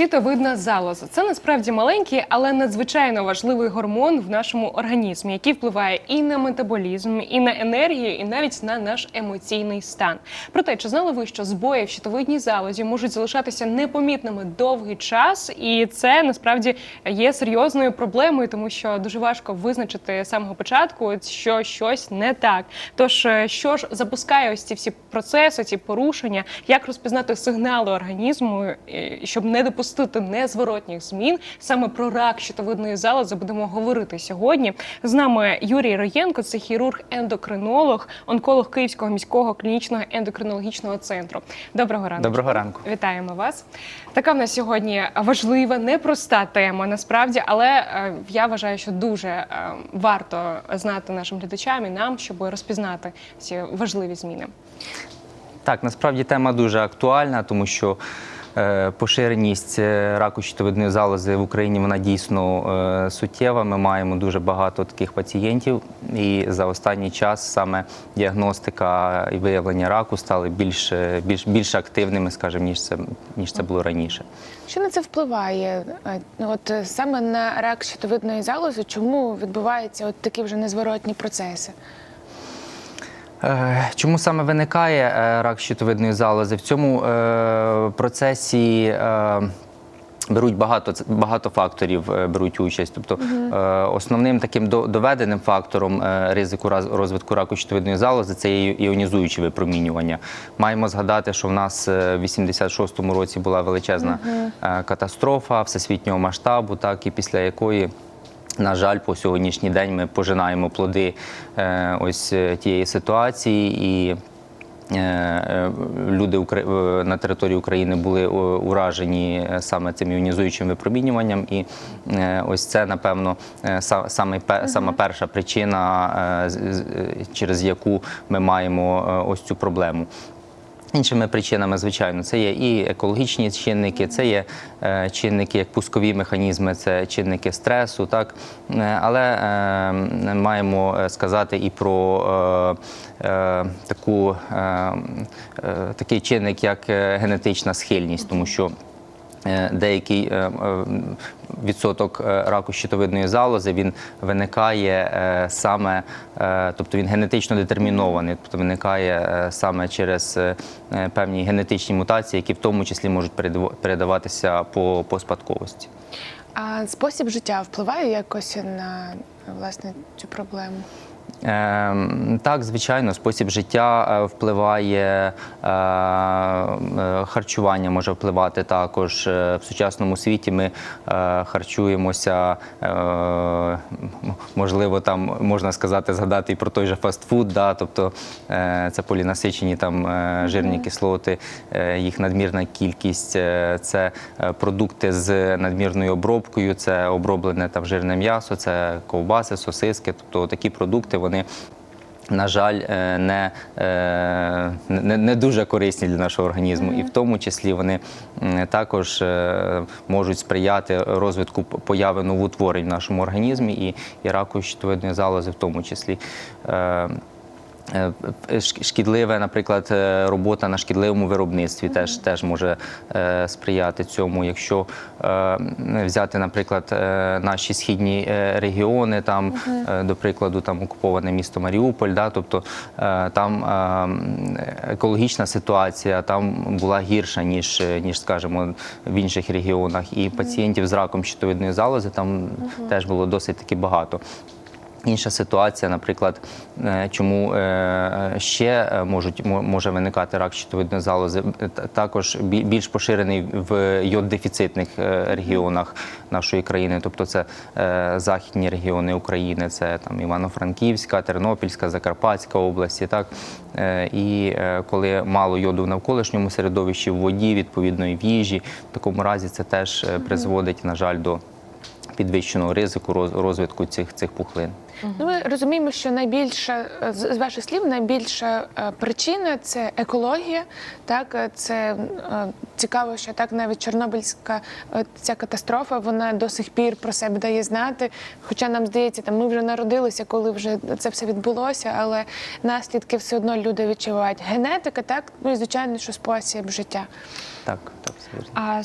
щитовидна залоза це насправді маленький, але надзвичайно важливий гормон в нашому організмі, який впливає і на метаболізм, і на енергію, і навіть на наш емоційний стан. Проте, чи знали ви, що збої в щитовидній залозі можуть залишатися непомітними довгий час, і це насправді є серйозною проблемою, тому що дуже важко визначити з самого початку, що щось не так. Тож, е, що ж запускає ось ці всі процеси, ці порушення, як розпізнати сигнали організму, е, щоб не допустити незворотніх змін. Саме про рак щитовидної залози будемо говорити сьогодні. З нами Юрій Роєнко, це хірург-ендокринолог, онколог Київського міського клінічного ендокринологічного центру. Доброго ранку. Доброго ранку. Вітаємо вас. Така в нас сьогодні важлива, непроста тема насправді, але е, я вважаю, що дуже е, варто знати нашим глядачам і нам, щоб розпізнати ці важливі зміни. Так, насправді тема дуже актуальна, тому що поширеність е, раку щитовидної залози в Україні вона дійсно е, суттєва. Ми маємо дуже багато таких пацієнтів, і за останній час саме діагностика і виявлення раку стали більш, е, більш, більш активними, скажімо, ніж це, ніж це було раніше. Що на це впливає? Е, ну, От е, саме на рак щитовидної залози, чому відбуваються от такі вже незворотні процеси? Е, Чому саме виникає е, рак щитовидної залози? В цьому е, процесі беруть багато, багато факторів беруть участь. Тобто основним таким до- доведеним фактором ризику розвитку раку щитовидної залози це є іонізуюче випромінювання. Маємо згадати, що в нас в 86-му році була величезна катастрофа всесвітнього масштабу, так і після якої. На жаль, по сьогоднішній день ми пожинаємо плоди е, ось е, тієї ситуації, і е, люди на території України були уражені саме цим іонізуючим випромінюванням. І ось це, напевно, саме перша причина, через яку ми маємо ось цю проблему. Іншими причинами, звичайно, це є і екологічні чинники, це є е, чинники як пускові механізми, це чинники стресу, так. Е, але е, маємо е, сказати і про е, е, таку, е, такий чинник, як генетична схильність, тому що е, відсоток е, раку щитовидної залози він виникає е, саме, е, тобто він генетично детермінований, тобто виникає саме через певні генетичні мутації, які в тому числі можуть передав- передаватися по, по спадковості. А спосіб життя впливає якось на власне цю проблему? Ем, Так, звичайно, спосіб життя е, впливає, е, е, харчування може впливати також. В сучасному світі ми харчуємося, можливо, там можна сказати, згадати і про той же фастфуд, да, тобто це полінасичені там жирні кислоти, їх надмірна кількість, це продукти з надмірною обробкою, це оброблене там жирне м'ясо, це ковбаси, сосиски, тобто такі продукти вони. На жаль, е, не, е, не, не дуже корисні для нашого організму, і в тому числі вони також е, можуть сприяти розвитку появи появи новоутворень в нашому організмі і, і раку щитовидної залози в тому числі. Е, Шкідливе, наприклад, е, робота на шкідливому виробництві теж, теж може е, сприяти цьому. Якщо взяти, наприклад, наші східні регіони, там, до прикладу, там окуповане місто Маріуполь, да, тобто там екологічна ситуація там була гірша, ніж, ніж скажімо, в інших регіонах. І пацієнтів з раком щитовидної залози там теж було досить таки багато. Інша ситуація, наприклад, е, чому е, ще е, можуть мо- може виникати рак щитовидної залози, також більш поширений в йод-дефіцитних регіонах нашої країни, тобто це західні регіони України, це там Івано-Франківська, Тернопільська, Закарпатська області. Так і коли мало йоду в навколишньому середовищі, в воді, відповідно і в їжі, в такому разі це теж призводить, на жаль, до підвищеного ризику роз- розвитку цих, цих пухлин. Ну, ми розуміємо, що найбільша е, з ваших слів, найбільша е, причина це екологія. Так, е, це цікаво, що так навіть Чорнобильська ця катастрофа вона до сих пір про себе дає знати. Хоча нам здається, там ми вже народилися, коли вже це все відбулося, але наслідки все одно люди відчувають. Генетика, так ну і звичайно, що спосіб життя. Так, так, все. А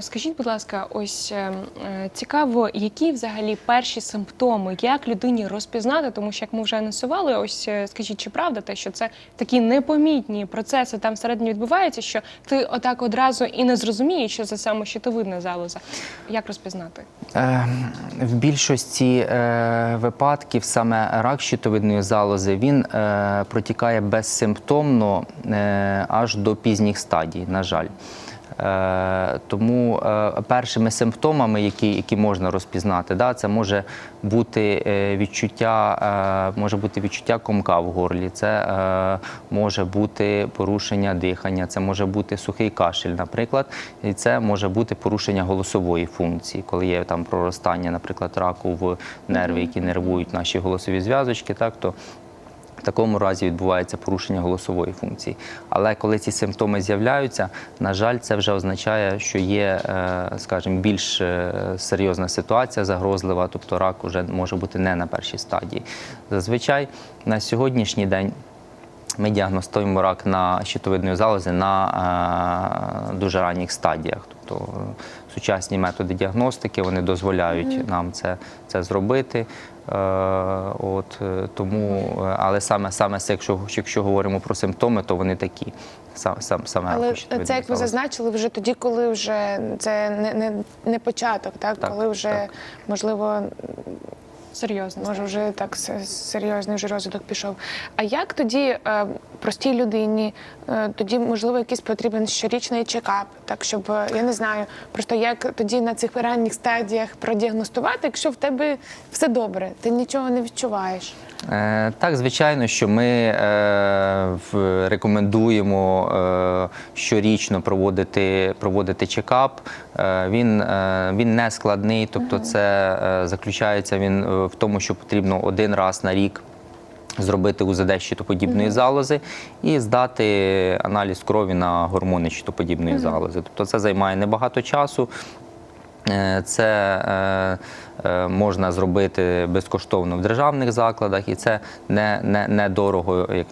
Скажіть, будь ласка, ось е, е, цікаво, які взагалі перші симптоми, як людині розпізнати, тому що як ми вже анонсували, ось е, скажіть, чи правда те, що це такі непомітні процеси там всередині відбуваються, що ти отак одразу і не зрозумієш, що це саме щитовидна залоза. Як розпізнати? Е, В більшості е, випадків саме рак щитовидної залози він е, протікає безсимптомно е, аж до пізніх стадій, на жаль. Е, тому е, першими симптомами, які, які можна розпізнати, да, це може бути е, відчуття, може бути відчуття комка в горлі, це може бути порушення дихання, це може бути сухий кашель, наприклад, і це може бути порушення голосової функції, коли є там проростання, наприклад, раку в нерви, які нервують наші голосові зв'язочки, так то такому разі відбувається порушення голосової функції. Але коли ці симптоми з'являються, на жаль, це вже означає, що є, е, скажімо, більш е, серйозна ситуація загрозлива, тобто рак вже може бути не на першій стадії. Зазвичай на сьогоднішній день. Ми діагностуємо рак на щитовидної залози на е, дуже ранніх стадіях. Тобто е, сучасні методи діагностики вони дозволяють нам це, це зробити. Е, от, е, тому, е, але саме, саме якщо, якщо говоримо про симптоми, то вони такі. Сам, сам, саме Але це як ви зазначили вже тоді, коли вже це не, не, не початок, так? Так, коли вже так. можливо Серйозно. Може, вже так серйозний вже розвиток пішов. А як тоді е, простій людині, е, тоді можливо якийсь потрібен щорічний чекап, так щоб е, я не знаю, просто як тоді на цих ранніх стадіях продіагностувати, якщо в тебе все добре, ти нічого не відчуваєш. Е, Так, звичайно, що ми рекомендуємо щорічно проводити, проводити чекап. Він, він не складний, тобто це заключається він в тому, що потрібно один раз на рік. Зробити УЗД щитоподібної залози і здати аналіз крові на гормони щитоподібної залози. Тобто це займає небагато часу. Е, Це е, е, можна зробити безкоштовно в державних закладах, і це не, не, не дорого, як,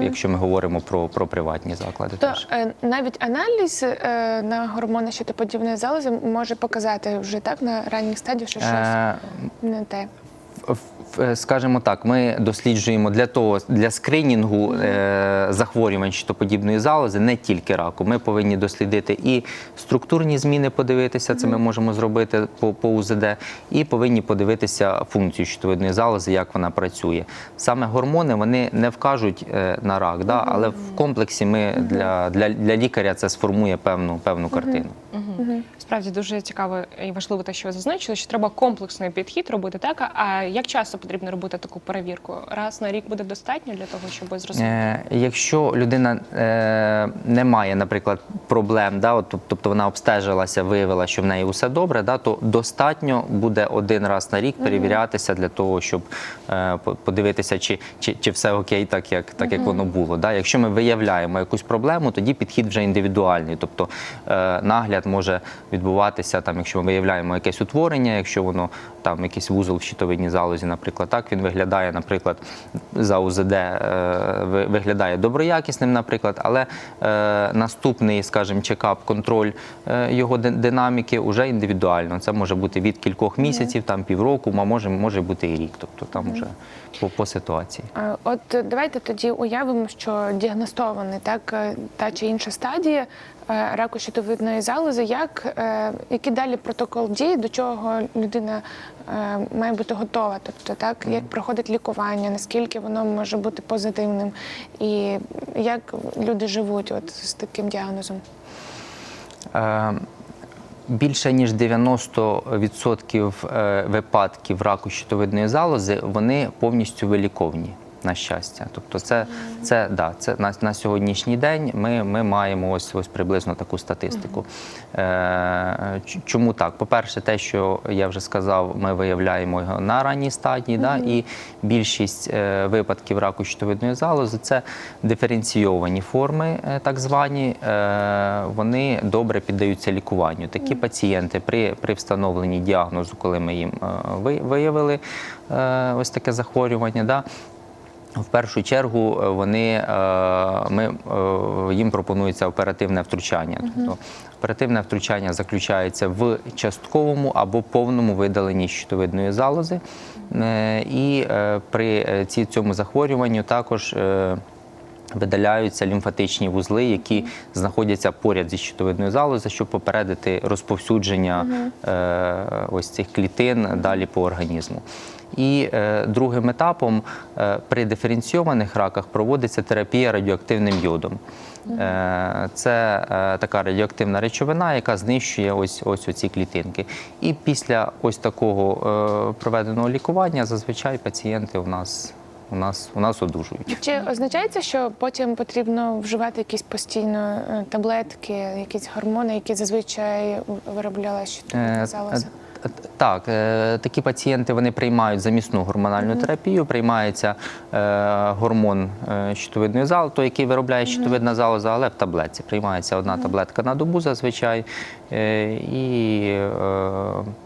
якщо ми говоримо про, про приватні заклади. То теж. навіть аналіз на гормони щитоподібної залози може показати вже так на ранніх стадіях, що щось Е, не те. Скажімо так, ми досліджуємо для того для скринінгу е, захворювань щитоподібної залози, не тільки раку. Ми повинні дослідити і структурні зміни, подивитися, це ми можемо зробити по, по УЗД, і повинні подивитися функцію щитовидної залози, як вона працює. Саме гормони вони не вкажуть е, на рак, да, але в комплексі ми для, для, для лікаря це сформує певну, певну картину. Справді дуже цікаво і важливо те, що ви зазначили, що треба комплексний підхід робити так. А як часто потрібно робити таку перевірку? Раз на рік буде достатньо для того, щоб зрозуміти? Е, Якщо людина е, не має, наприклад, проблем, да, от, тобто вона обстежилася, виявила, що в неї усе добре, да, то достатньо буде один раз на рік перевірятися для того, щоб е, подивитися, чи, чи, чи все окей, так як, так, як воно було. Да. Якщо ми виявляємо якусь проблему, тоді підхід вже індивідуальний. Тобто нагляд може відбуватися, там, якщо ми виявляємо якесь утворення, якщо воно там якийсь вузол в щитовидній залозі, наприклад, так він виглядає, наприклад, за УЗД е, виглядає доброякісним, наприклад, але е, наступний, скажімо, чекап, контроль е, його динаміки вже індивідуально. Це може бути від кількох місяців, там півроку, а може, може бути і рік. Тобто там вже по, по ситуації. От давайте тоді уявимо, що діагностований так та чи інша стадія раку щитовидної залози. Як е, який далі протокол дій, до чого людина е, має бути готова? Тобто, так як проходить лікування, наскільки воно може бути позитивним, і як люди живуть от з таким діагнозом? Е, Більше ніж 90% е, випадків раку щитовидної залози вони повністю виліковні. На щастя, тобто, це, це, да, це на, на сьогоднішній день ми, ми маємо ось ось приблизно таку статистику. Е, чому так? По-перше, те, що я вже сказав, ми виявляємо його на ранній стадії, да, і більшість е, випадків раку щитовидної залози це диференційовані форми, е, так звані, е, вони добре піддаються лікуванню. Такі пацієнти при, при встановленні діагнозу, коли ми їм е, виявили е, ось таке захворювання, да, В першу чергу е, вони, е, ми, е, їм пропонується оперативне втручання. Тобто оперативне втручання заключається в частковому або повному видаленні щитовидної залози. І при цьому захворюванню також видаляються лімфатичні вузли, які знаходяться поряд зі щитовидною залозою, щоб попередити розповсюдження е, ось цих клітин далі по організму. І е, другим етапом е, при диференційованих раках проводиться терапія радіоактивним йодом. Е, Це е, така радіоактивна речовина, яка знищує ось ось оці клітинки. І після ось такого е, проведеного лікування зазвичай пацієнти у нас, у нас, у нас одужують. Чи означає це, що потім потрібно вживати якісь постійно таблетки, якісь гормони, які зазвичай виробляла щитовидна Е, залоза? Е, Так, е, такі пацієнти вони приймають замісну гормональну терапію, приймається е, гормон щитовидної залози, той, який виробляє щитовидна залоза, але в таблетці. Приймається одна таблетка на добу зазвичай. Е, І е,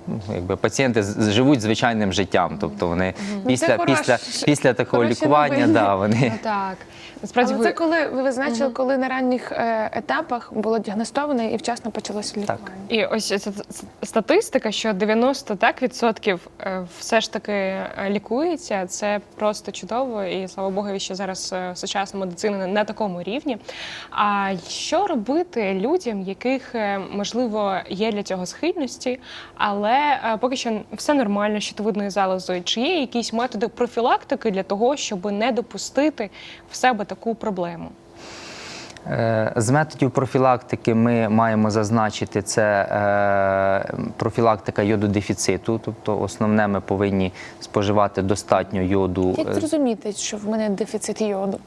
ну, якби, пацієнти живуть звичайним життям. Тобто вони після, це хорош- після, після такого лікування да, вони Ну, так. Насправді Але ви... це коли ви визначили, коли на ранніх е, етапах було діагностовано і вчасно почалося лікування. І ось ця статистика, що 90 так, відсотків е, все ж таки е, лікується. Це просто чудово, і слава Богу, що зараз е, сучасна медицина на- такому рівні. А що робити людям, яких можливо є для цього схильності, але поки що все нормально з щитовидною залозою? Чи є якісь методи профілактики для того, щоб не допустити в себе таку проблему? Е, З методів профілактики ми маємо зазначити це е, профілактика йододефіциту, тобто основне ми повинні споживати достатньо йоду. Як зрозуміти, що в мене дефіцит йоду?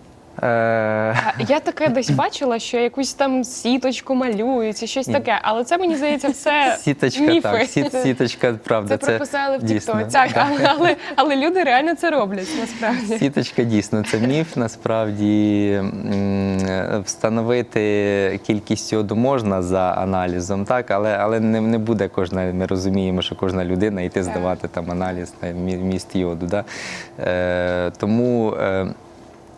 Я таке десь бачила, що якусь там сіточку малюють, чи щось таке, але це мені здається, все Сіточка, міфи. так, сіт, сіточка, правда, Це це, прописали в. Так, але, але, але люди реально це роблять насправді. Сіточка дійсно це міф. Насправді встановити кількість йоду можна за аналізом, так, але, але не, не буде кожна. Ми розуміємо, що кожна людина йти здавати там аналіз на міст йоду. Да? Е, тому е,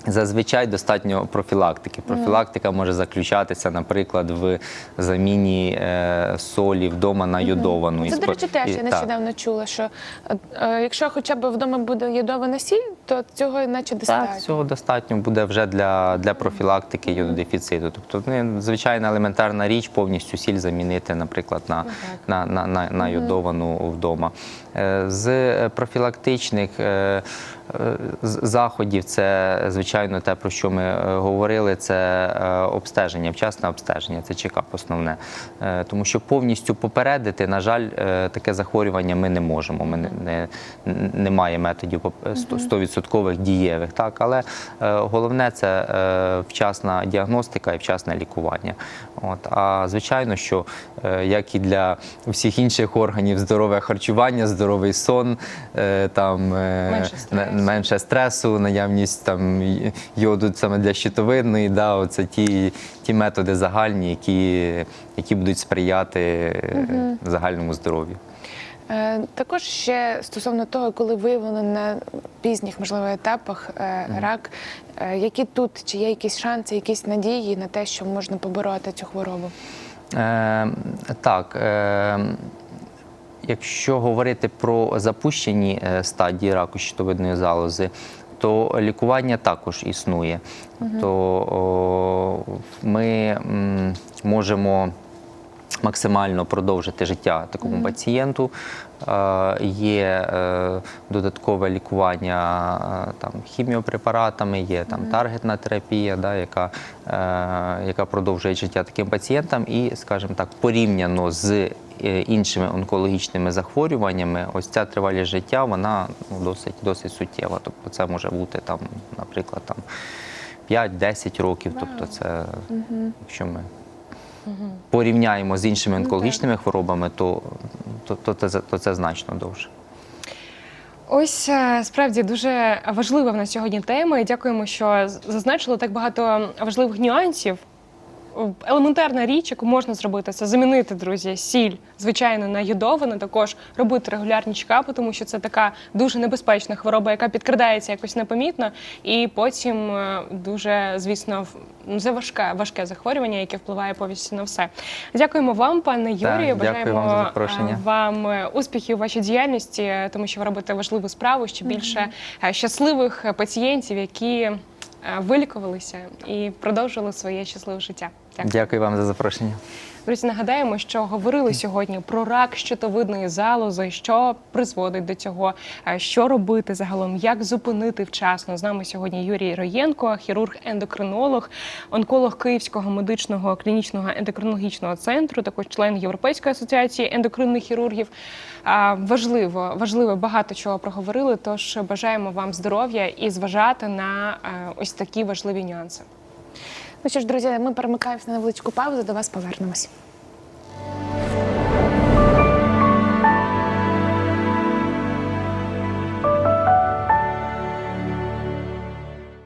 Зазвичай достатньо профілактики. Профілактика може заключатися, наприклад, в заміні е, солі вдома на йодовану. Це, до речі, теж я нещодавно чула, що е, е, якщо хоча б вдома буде йодована сіль, то цього наче достатньо. Так, цього достатньо буде вже для, для профілактики йододефіциту. Тобто, ну, звичайна елементарна річ повністю сіль замінити, наприклад, на, на, на, на, на йодовану вдома. Е, З профілактичних е, е, заходів це, звичайно, те, про що ми е, говорили, це е, обстеження, вчасне обстеження, це чекап основне. Е, Тому що повністю попередити, на жаль, таке захворювання ми не можемо. Ми не, не, немає методів поп- сто- стовідсоткових дієвих. Так? Але головне це вчасна діагностика і вчасне лікування. От. А звичайно, що як і для всіх інших органів здорове харчування, здоровий сон, там, Менше стресу. менше стресу, наявність там, й- йоду саме для щитовидної, да, оце ті, ті методи загальні, які, які будуть сприяти е, загальному здоров'ю. Е, Також ще стосовно того, коли виявлено на пізніх можливо етапах е, рак, е, які тут чи є якісь шанси, якісь надії на те, що можна побороти цю хворобу? Е, так. Е, якщо говорити про запущені стадії раку щитовидної залози, то лікування також існує. То о, ми м, можемо максимально продовжити життя такому пацієнту. Е, Є е, додаткове лікування е, там, хіміопрепаратами, є там таргетна терапія, да, яка, е, яка продовжує життя таким пацієнтам. І, скажімо так, порівняно з іншими онкологічними захворюваннями, ось ця тривалість життя вона ну, досить, досить суттєва. Тобто це може бути там, наприклад, там 5-10 років. Тобто, це якщо ми порівняємо з іншими онкологічними хворобами, то, то, то, це, то це значно довше. Ось е, справді дуже важлива в нас сьогодні тема. І дякуємо, що зазначили так багато важливих нюансів. Елементарна річ, яку можна зробити, це замінити, друзі, сіль, звичайно, на йодовану, також робити регулярні чекапи, тому що це така дуже небезпечна хвороба, яка підкрадається якось непомітно, і потім е, дуже, звісно, ну, це важке, важке захворювання, яке впливає повністю на все. Дякуємо вам, пане Юрію. Бажаємо вам за е, запрошення. вам е, успіхів у вашій діяльності, е, тому що ви робите важливу справу, ще більше е, щасливих е, пацієнтів, які е, вилікувалися і продовжили своє щасливе життя. Дякую. Дякую вам за запрошення. Друзі, нагадаємо, що говорили сьогодні про рак щитовидної залози, що призводить до цього, е, що робити загалом, як зупинити вчасно. З нами сьогодні Юрій Роєнко, хірург-ендокринолог, онколог Київського медичного клінічного ендокринологічного центру, також член Європейської асоціації ендокринних хірургів. Важливо, важливо багато чого проговорили. Тож бажаємо вам здоров'я і зважати на е, ось такі важливі нюанси. Ну що ж, друзі, ми перемикаємося на невеличку паузу. До вас повернемось.